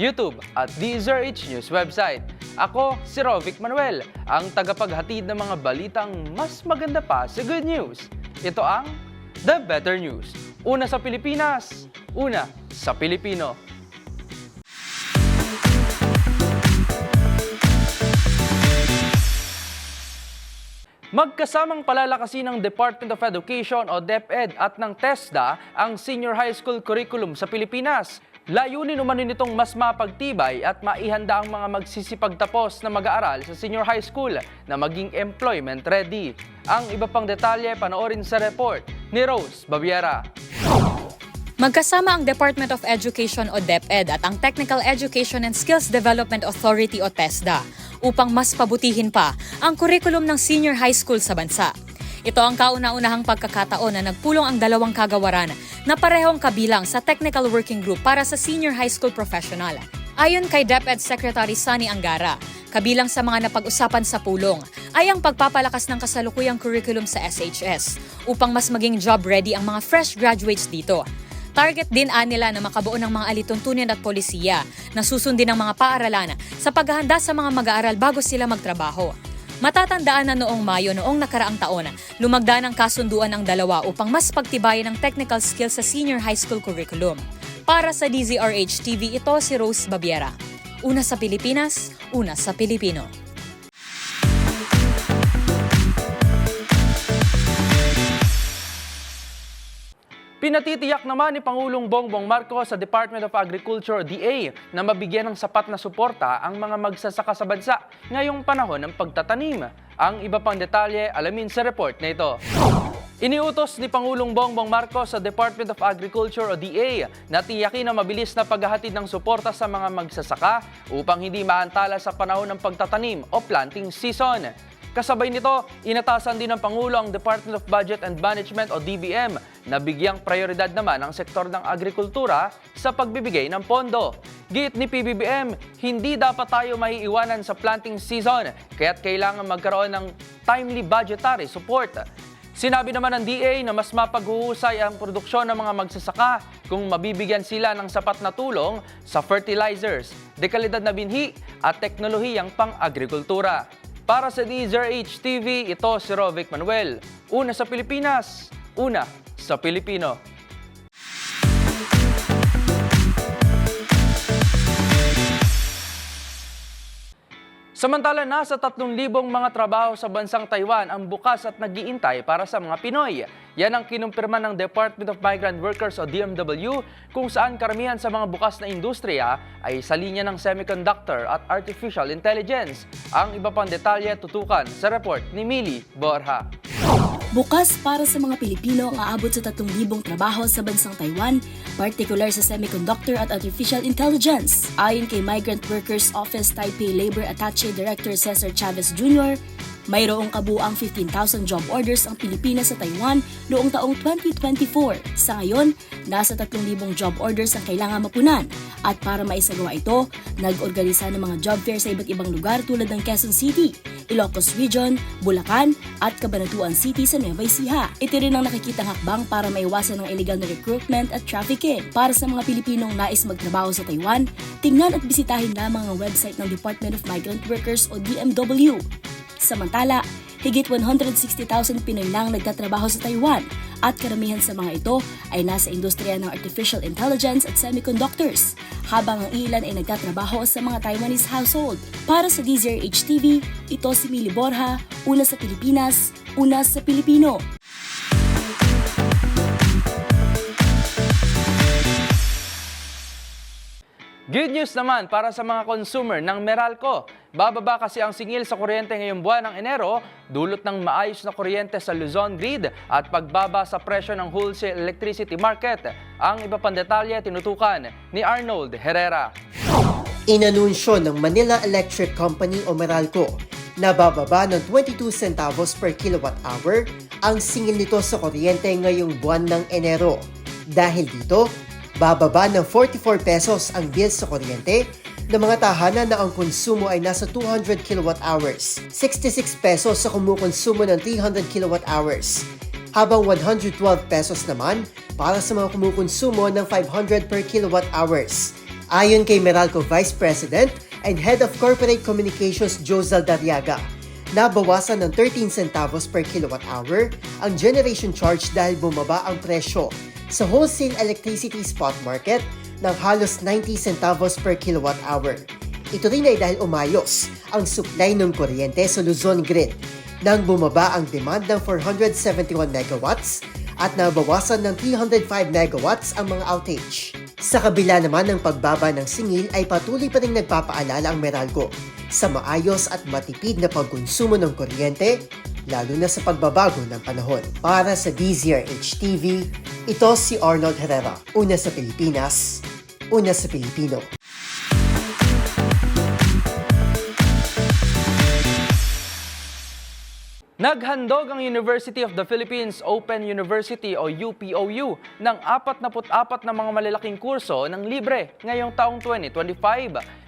YouTube at DZRH News website. Ako, si Rovic Manuel, ang tagapaghatid ng mga balitang mas maganda pa sa good news. Ito ang The Better News. Una sa Pilipinas, una sa Pilipino. Magkasamang palalakasin ng Department of Education o DepEd at ng TESDA ang senior high school curriculum sa Pilipinas. Layunin umano nitong mas mapagtibay at maihanda ang mga magsisipagtapos na mag-aaral sa senior high school na maging employment ready. Ang iba pang detalye panoorin sa report ni Rose Babiera. Magkasama ang Department of Education o DepEd at ang Technical Education and Skills Development Authority o TESDA upang mas pabutihin pa ang kurikulum ng senior high school sa bansa. Ito ang kauna-unahang pagkakataon na nagpulong ang dalawang kagawaran na parehong kabilang sa Technical Working Group para sa senior high school professional. Ayon kay DepEd Secretary Sani Angara, kabilang sa mga napag-usapan sa pulong ay ang pagpapalakas ng kasalukuyang curriculum sa SHS upang mas maging job ready ang mga fresh graduates dito. Target din nila na makabuo ng mga alituntunin at polisiya na susundin ng mga paaralan sa paghahanda sa mga mag-aaral bago sila magtrabaho. Matatandaan na noong Mayo noong nakaraang taon, lumagda ng kasunduan ng dalawa upang mas pagtibayan ang technical skills sa senior high school curriculum. Para sa DZRH TV, ito si Rose Babiera. Una sa Pilipinas, una sa Pilipino. Pinatitiyak naman ni Pangulong Bongbong Marcos sa Department of Agriculture DA na mabigyan ng sapat na suporta ang mga magsasaka sa bansa ngayong panahon ng pagtatanim. Ang iba pang detalye alamin sa report na ito. Iniutos ni Pangulong Bongbong Marcos sa Department of Agriculture o DA na tiyakin ang mabilis na paghahatid ng suporta sa mga magsasaka upang hindi maantala sa panahon ng pagtatanim o planting season. Kasabay nito, inatasan din ng Pangulo ang Department of Budget and Management o DBM na bigyang prioridad naman ang sektor ng agrikultura sa pagbibigay ng pondo. Git ni PBBM, hindi dapat tayo maiiwanan sa planting season kaya't kailangan magkaroon ng timely budgetary support. Sinabi naman ng DA na mas mapaghuhusay ang produksyon ng mga magsasaka kung mabibigyan sila ng sapat na tulong sa fertilizers, dekalidad na binhi at teknolohiyang pang-agrikultura. Para sa DZRH TV, ito si Rovic Manuel. Una sa Pilipinas, una sa Pilipino. Samantala, nasa 3,000 mga trabaho sa bansang Taiwan ang bukas at nagiintay para sa mga Pinoy. Yan ang kinumpirma ng Department of Migrant Workers o DMW kung saan karamihan sa mga bukas na industriya ay sa linya ng semiconductor at artificial intelligence. Ang iba pang detalye tutukan sa report ni Mili Borja. Bukas para sa mga Pilipino ang aabot sa 3,000 trabaho sa bansang Taiwan, particular sa semiconductor at artificial intelligence. Ayon kay Migrant Workers Office Taipei Labor Attaché Director Cesar Chavez Jr., mayroong kabuang 15,000 job orders ang Pilipinas sa Taiwan noong taong 2024. Sa ngayon, nasa 3,000 job orders ang kailangan mapunan. At para maisagawa ito, nag-organisa ng mga job fair sa iba't ibang lugar tulad ng Quezon City, Ilocos Region, Bulacan at Cabanatuan City sa Nueva Ecija. Ito rin ang nakikitang hakbang para maiwasan ang illegal na recruitment at trafficking. Para sa mga Pilipinong nais magtrabaho sa Taiwan, tingnan at bisitahin lamang ang website ng Department of Migrant Workers o DMW. Samantala, higit 160,000 Pinoy lang nagtatrabaho sa Taiwan at karamihan sa mga ito ay nasa industriya ng artificial intelligence at semiconductors, habang ang ilan ay nagtatrabaho sa mga Taiwanese household. Para sa DZRH TV, ito si Mili Borja, una sa Pilipinas, una sa Pilipino. Good news naman para sa mga consumer ng Meralco. Bababa kasi ang singil sa kuryente ngayong buwan ng Enero, dulot ng maayos na kuryente sa Luzon Grid at pagbaba sa presyo ng wholesale electricity market. Ang iba pang detalye tinutukan ni Arnold Herrera. Inanunsyo ng Manila Electric Company o Meralco na bababa ng 22 centavos per kilowatt hour ang singil nito sa kuryente ngayong buwan ng Enero. Dahil dito, bababa ng 44 pesos ang bill sa kuryente ng mga tahanan na ang konsumo ay nasa 200 kilowatt hours, 66 pesos sa kumukonsumo ng 300 kilowatt hours, habang 112 pesos naman para sa mga kumukonsumo ng 500 per hours. Ayon kay Meralco Vice President and Head of Corporate Communications Josel Dariaga, nabawasan ng 13 centavos per kilowatt hour ang generation charge dahil bumaba ang presyo sa wholesale electricity spot market ng halos 90 centavos per kilowatt hour. Ito rin ay dahil umayos ang supply ng kuryente sa Luzon Grid nang bumaba ang demand ng 471 megawatts at nabawasan ng 305 megawatts ang mga outage. Sa kabila naman ng pagbaba ng singil ay patuloy pa rin nagpapaalala ang Meralco sa maayos at matipid na pagkonsumo ng kuryente lalo na sa pagbabago ng panahon. Para sa DZRH TV, ito si Arnold Herrera. Una sa Pilipinas, una sa Pilipino. Naghandog ang University of the Philippines Open University o UPOU ng 44 na mga malalaking kurso ng libre ngayong taong 2025.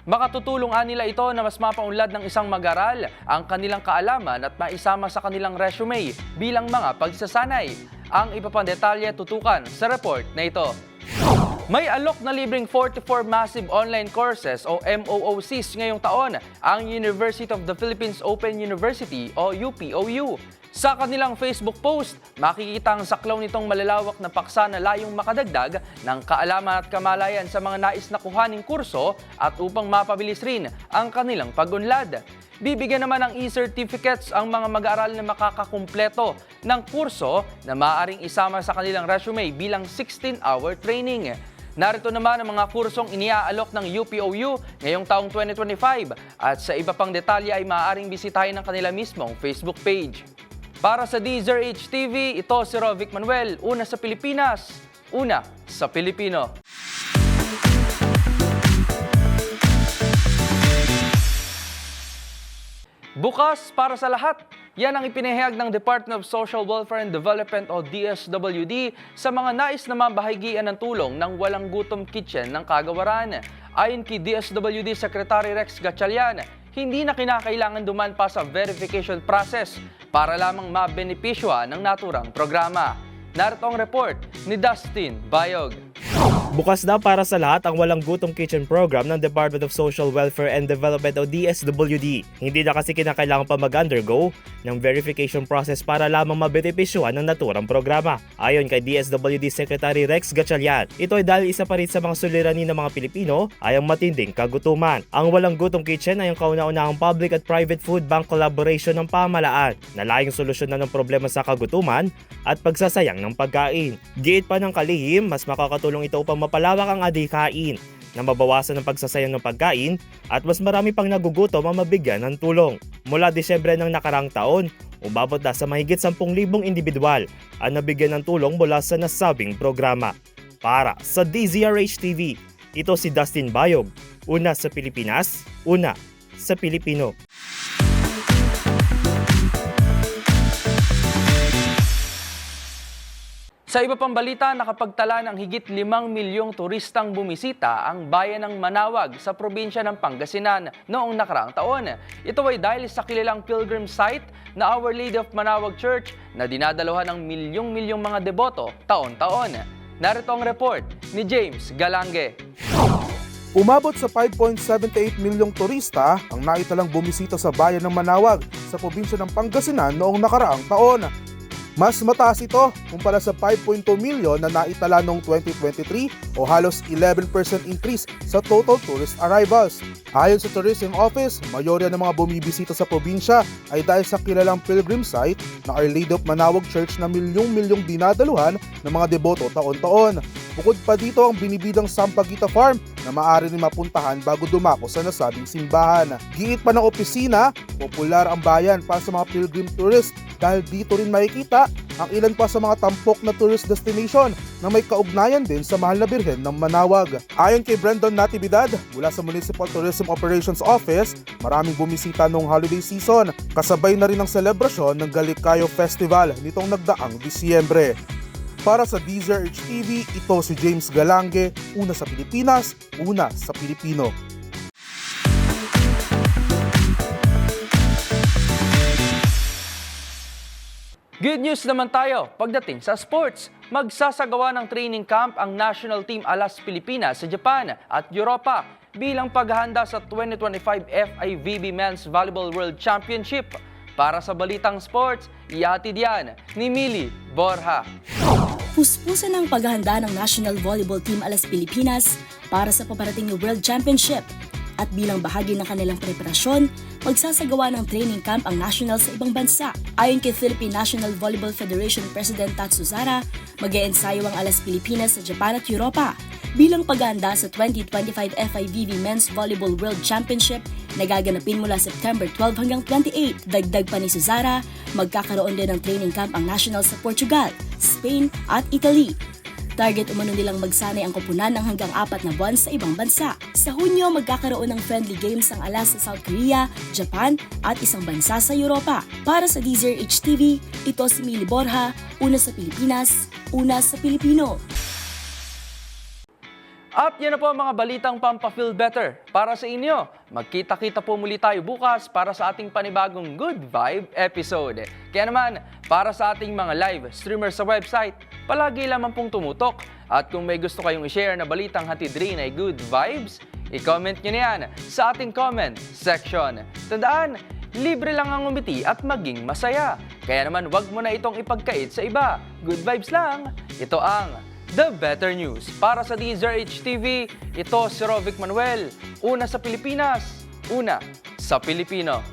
Makatutulong nila ito na mas mapaunlad ng isang mag-aral ang kanilang kaalaman at maisama sa kanilang resume bilang mga pagsasanay. Ang iba pang detalye tutukan sa report na ito. May alok na libreng 44 massive online courses o MOOCs ngayong taon ang University of the Philippines Open University o UPOU. Sa kanilang Facebook post, makikita ang saklaw nitong malalawak na paksa na layong makadagdag ng kaalaman at kamalayan sa mga nais na kuhaning kurso at upang mapabilis rin ang kanilang pagunlad. Bibigyan naman ng e-certificates ang mga mag-aaral na makakakumpleto ng kurso na maaaring isama sa kanilang resume bilang 16-hour training. Narito naman ang mga kursong iniaalok ng UPOU ngayong taong 2025 at sa iba pang detalye ay maaaring bisitahin ng kanila mismong Facebook page. Para sa DZRH TV, ito si Rovic Manuel, una sa Pilipinas, una sa Pilipino. Bukas para sa lahat. Yan ang ipinahayag ng Department of Social Welfare and Development o DSWD sa mga nais na mabahagian ng tulong ng Walang Gutom Kitchen ng Kagawaran. Ayon kay DSWD Secretary Rex Gatchalian, hindi na kinakailangan duman pa sa verification process para lamang mabenepisyohan ng naturang programa. Narito ang report ni Dustin Bayog. Bukas na para sa lahat ang Walang Gutom Kitchen program ng Department of Social Welfare and Development o DSWD. Hindi na kasi kinakailangan pa mag-undergo ng verification process para lamang mabenepisyuhan ng naturang programa. Ayon kay DSWD Secretary Rex Gatchalian, ito ay dahil isa pa rin sa mga suliranin ng mga Pilipino ay ang matinding kagutuman. Ang Walang Gutom Kitchen ay ang kauna-unahang public at private food bank collaboration ng pamalaan na layong solusyonan ng problema sa kagutuman at pagsasayang ng pagkain. Giit pa ng kalihim, mas makakatulong ito upang mapalawak ang adhikain na mabawasan ang pagsasayang ng pagkain at mas marami pang nagugutom ang mabigyan ng tulong. Mula Disyembre ng nakarang taon, umabot na sa mahigit 10,000 individual ang nabigyan ng tulong mula sa nasabing programa. Para sa DZRH TV, ito si Dustin Bayog, una sa Pilipinas, una sa Pilipino. Sa iba pang balita, nakapagtala ng higit 5 milyong turistang bumisita ang bayan ng Manawag sa probinsya ng Pangasinan noong nakaraang taon. Ito ay dahil sa kilalang pilgrim site na Our Lady of Manawag Church na dinadaluhan ng milyong-milyong mga deboto taon-taon. Narito ang report ni James Galange. Umabot sa 5.78 milyong turista ang naitalang bumisita sa bayan ng Manawag sa probinsya ng Pangasinan noong nakaraang taon. Mas mataas ito kumpara sa 5.2 milyon na naitala noong 2023 o halos 11% increase sa total tourist arrivals. Ayon sa Tourism Office, mayorya ng mga bumibisita sa probinsya ay dahil sa kilalang pilgrim site na Our Lady of Manawag Church na milyong-milyong dinadaluhan ng mga deboto taon-taon. Bukod pa dito ang binibidang Sampaguita Farm na maaari rin mapuntahan bago dumako sa nasabing simbahan. Giit pa ng opisina, popular ang bayan para sa mga pilgrim tourist dahil dito rin makikita ang ilan pa sa mga tampok na tourist destination na may kaugnayan din sa mahal na birhen ng Manawag. Ayon kay Brandon Natividad mula sa Municipal Tourism Operations Office, maraming bumisita noong holiday season. Kasabay na rin ang selebrasyon ng Galikayo Festival nitong nagdaang Disyembre. Para sa Deezer HTV, ito si James Galange, una sa Pilipinas, una sa Pilipino. Good news naman tayo pagdating sa sports. Magsasagawa ng training camp ang national team Alas Pilipinas sa Japan at Europa bilang paghahanda sa 2025 FIVB Men's Volleyball World Championship. Para sa Balitang Sports, ihatid yan ni Mili Borja. Puspusan ang paghahanda ng National Volleyball Team Alas Pilipinas para sa paparating na World Championship. At bilang bahagi ng kanilang preparasyon, magsasagawa ng training camp ang national sa ibang bansa. Ayon kay Philippine National Volleyball Federation President Tatsu Zara, mag ensayo ang Alas Pilipinas sa Japan at Europa bilang paghahanda sa 2025 FIVB Men's Volleyball World Championship na gaganapin mula September 12 hanggang 28. Dagdag pa ni Suzara, magkakaroon din ng training camp ang national sa Portugal, Spain at Italy. Target umano nilang magsanay ang koponan ng hanggang apat na buwan sa ibang bansa. Sa Hunyo, magkakaroon ng friendly games ang alas sa South Korea, Japan at isang bansa sa Europa. Para sa Deezer HTV, ito si Mili Borja, una sa Pilipinas, una sa Pilipino. At yan na po ang mga balitang Pampa-Feel Better para sa inyo. Magkita-kita po muli tayo bukas para sa ating panibagong Good Vibe episode. Kaya naman, para sa ating mga live streamers sa website, palagi lamang pong tumutok. At kung may gusto kayong i-share na balitang hatid rin ay Good Vibes, i-comment nyo na yan sa ating comment section. Tandaan, libre lang ang umiti at maging masaya. Kaya naman, wag mo na itong ipagkait sa iba. Good vibes lang. Ito ang The Better News. Para sa Deezer HTV, ito si Rovic Manuel. Una sa Pilipinas, una sa Pilipino.